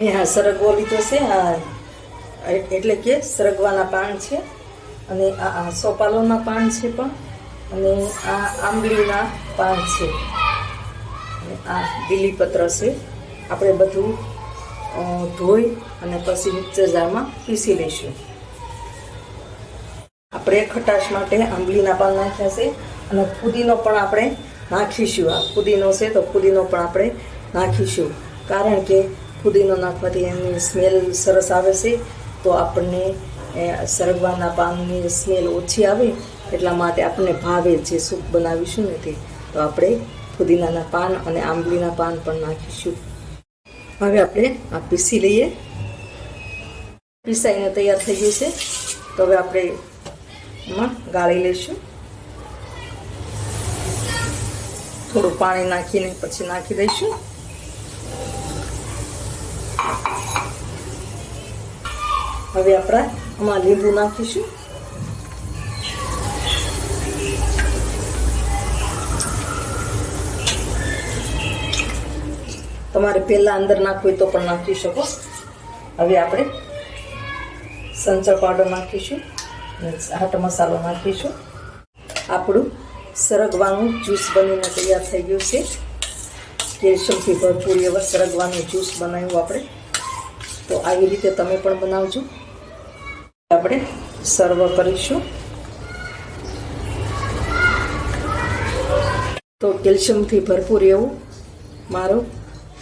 અહીંયા સરગવો લીધો છે. આ એટલે કે સરગવાના પાન છે. અને આ સોપાલોના પાન છે પણ. અને આ આંબલીના પાન છે. અને આ બીલીપત્ર છે. આપણે બધું ધોઈ અને પછી મિક્સર પીસી લઈશું. આપણે ખટાશ માટે આંબલીના પાન નાખ્યા છે. અને ફુદીનો પણ આપણે નાખીશું. આ ફુદીનો છે તો ફુદીનો પણ આપણે નાખીશું. કારણ કે ફુદીનો નાખવાથી એની સ્મેલ સરસ આવે છે. તો આપણને સરગવાના પાનની સ્મેલ ઓછી આવે એટલા માટે આપણને ભાવે જે સૂપ બનાવીશું ને તે. તો આપણે ફુદીનાના પાન અને આંબલીના પાન પણ નાખીશું. હવે આપણે આ પીસી લઈએ. પીસાઈને તૈયાર થઈ ગયું છે. તો હવે આપણે એમાં ગાળી લઈશું. થોડું પાણી નાખીને પછી નાખી દઈશું. હવે આપણે આમાં લીંબુ નાખીશું. તમારે પહેલાં અંદર નાખવું હોય તો પણ નાખી શકો. હવે આપણે સંચળ પાવડર નાખીશું હાટ મસાલો નાખીશું. આપણું સરગવાનું જ્યુસ બનીને તૈયાર થઈ ગયું છે. કેલ્શિયમથી ભરપૂર એવા સરગવાનું જ્યુસ બનાવ્યું આપણે. તો આવી રીતે તમે પણ બનાવજો. આપણે સર્વ કરીશું. તો કેલ્શિયમથી ભરપૂર એવું. મારો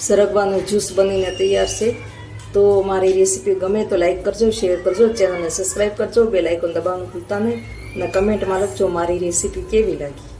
સરગવાનું જ્યુસ બનીને તૈયાર છે. તો મારી રેસીપી ગમે તો લાઈક કરજો, શેર કરજો, ચેનલને સબસ્ક્રાઈબ કરજો બે લાઇકોન દબાવવાનું ભૂલતા નહીં. અને કમેન્ટમાં લખજો, મારી રેસીપી કેવી લાગી?